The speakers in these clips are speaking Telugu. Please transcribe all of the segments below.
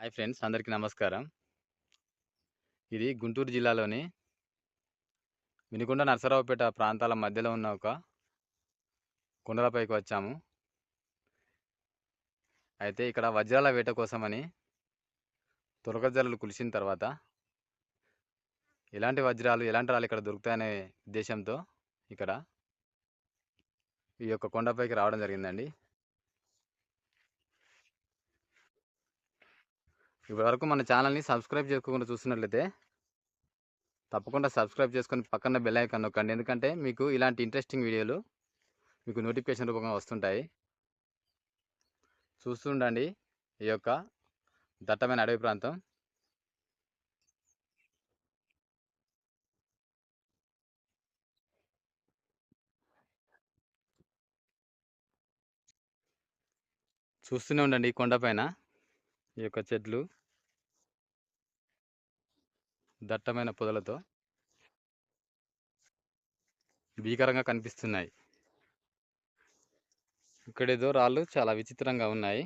హాయ్ ఫ్రెండ్స్ అందరికీ నమస్కారం. ఇది గుంటూరు జిల్లాలోని వినుకొండ నరసరావుపేట ప్రాంతాల మధ్యలో ఉన్న ఒక కొండలపైకి వచ్చాము. అయితే ఇక్కడ వజ్రాల వేట కోసమని తొలగజల్లు కులిసిన తర్వాత ఎలాంటి వజ్రాలు ఎలాంటి రాళ్ళు ఇక్కడ దొరుకుతాయనే ఉద్దేశంతో ఇక్కడ ఈ యొక్క కొండపైకి రావడం జరిగిందండి. ఇప్పటివరకు మన ఛానల్ని సబ్స్క్రైబ్ చేసుకోకుండా చూసినట్లయితే తప్పకుండా సబ్స్క్రైబ్ చేసుకొని పక్కన బెల్ ఐకాన్ నొక్కండి. ఎందుకంటే మీకు ఇలాంటి ఇంట్రెస్టింగ్ వీడియోలు మీకు నోటిఫికేషన్ రూపంగా వస్తుంటాయి. చూస్తుండండి ఈ యొక్క దట్టమైన అడవి ప్రాంతం. చూస్తూనే ఉండండి కొండపైన ఈ యొక్క చెట్లు. దట్టమైన పొదలతో భీకరంగా కనిపిస్తున్నాయి. ఇక్కడేదో రాళ్ళు చాలా విచిత్రంగా ఉన్నాయి.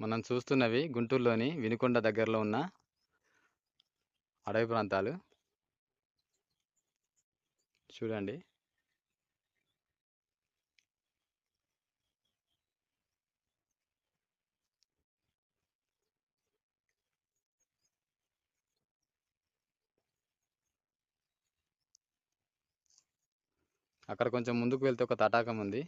మనం చూస్తున్నవి గుంటూరులోని వినుకొండ దగ్గరలో ఉన్న అడవి ప్రాంతాలు. చూడండి. అక్కడ కొంచెం ముందుకు వెళ్తే ఒక తటాకం ఉంది.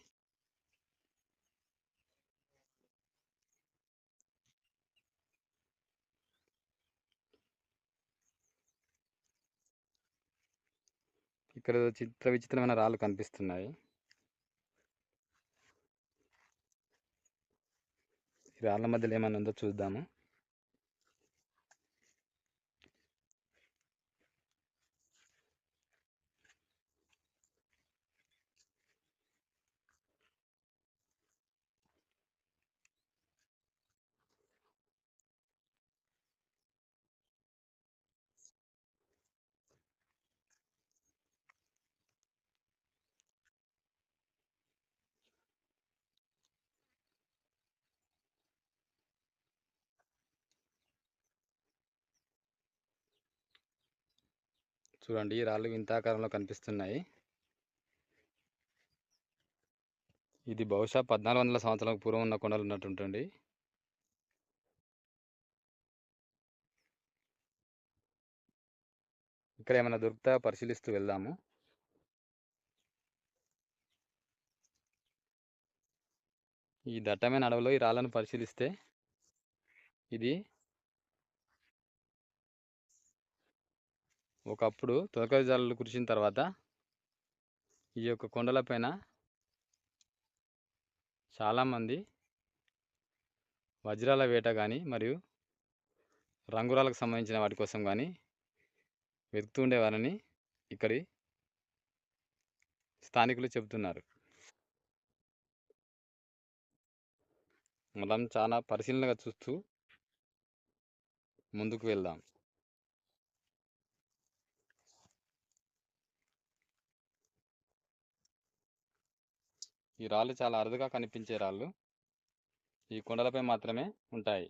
ఇక్కడ చిత్ర విచిత్రమైన రాళ్ళు కనిపిస్తున్నాయి. ఈ రాళ్ళ మధ్యలో ఏమైనా ఉందో చూద్దాము. చూడండి ఈ రాళ్ళు వింతాకారంలో కనిపిస్తున్నాయి. ఇది బహుశా పద్నాలుగు వందల సంవత్సరాలకు పూర్వం ఉన్న కొండలు ఉన్నట్టుంటుంది ఇక్కడ ఏమైనా దొరుకుతా పరిశీలిస్తూ వెళ్దాము. ఈ దట్టమైన అడవిలో ఈ రాళ్ళను పరిశీలిస్తే ఇది ఒకప్పుడు తొలకరి జాలలు కురిసిన తర్వాత ఈ యొక్క కొండలపైన చాలామంది వజ్రాల వేట కానీ మరియు రంగురాలకు సంబంధించిన వాటి కోసం కానీ వెతుకుతూ ఉండేవారని ఇక్కడి స్థానికులు చెబుతున్నారు. మనం చాలా పరిశీలనగా చూస్తూ ముందుకు వెళ్దాం. ఈ రాళ్ళు చాలా అరుదుగా కనిపించే రాళ్ళు ఈ కొండలపై మాత్రమే ఉంటాయి.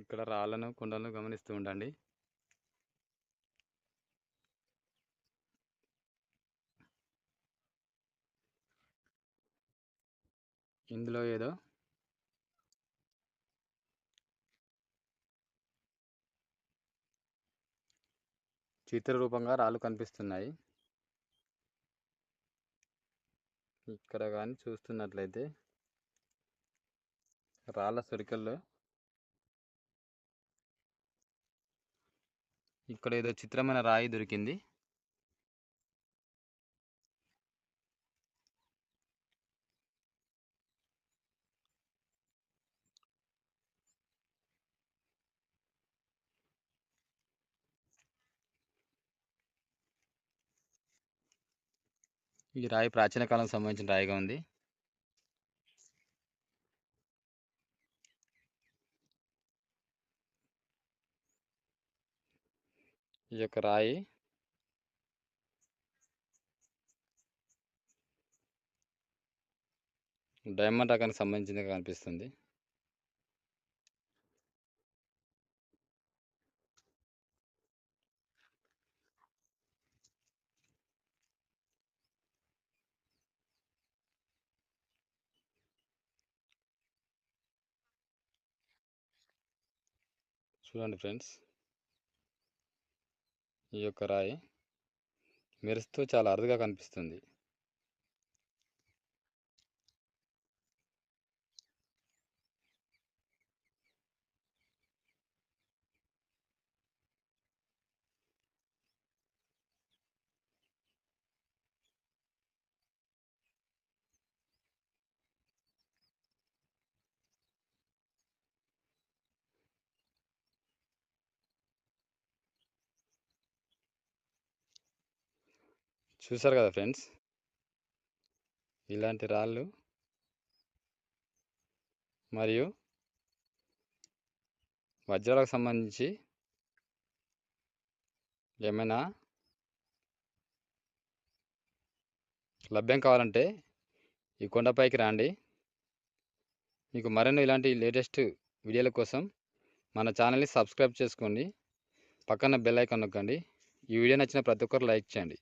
ఇక్కడ రాళ్ళను కొండలను గమనిస్తూ ఉండండి. ఇందులో ఏదో చిత్ర రూపంగా రాళ్ళు కనిపిస్తున్నాయి. ఇక్కడ కానీ చూస్తున్నట్లయితే రాళ్ళ సొరికల్లో ఇక్కడ ఏదో చిత్రమైన రాయి దొరికింది. ఈ రాయి ప్రాచీన కాలం సంబంధించిన రాయిగా ఉంది. ఈ యొక్క రాయి డైమండ్ రకానికి సంబంధించిందిగా కనిపిస్తుంది. చూడండి ఫ్రెండ్స్. ఈ యొక్క రాయి మెరుస్తూ చాలా అరుదుగా కనిపిస్తుంది. చూసారు కదా ఫ్రెండ్స్? ఇలాంటి రాళ్ళు మరియు వజ్రాలకు సంబంధించి ఏమైనా లభ్యం కావాలంటే ఈ కొండపైకి రండి. మీకు మరెన్నో ఇలాంటి లేటెస్ట్ వీడియోల కోసం మన ఛానల్ని సబ్స్క్రైబ్ చేసుకోండి. పక్కన బెల్ ఐకాన్ నొక్కండి. ఈ వీడియో నచ్చిన ప్రతి ఒక్కరు లైక్ చేయండి.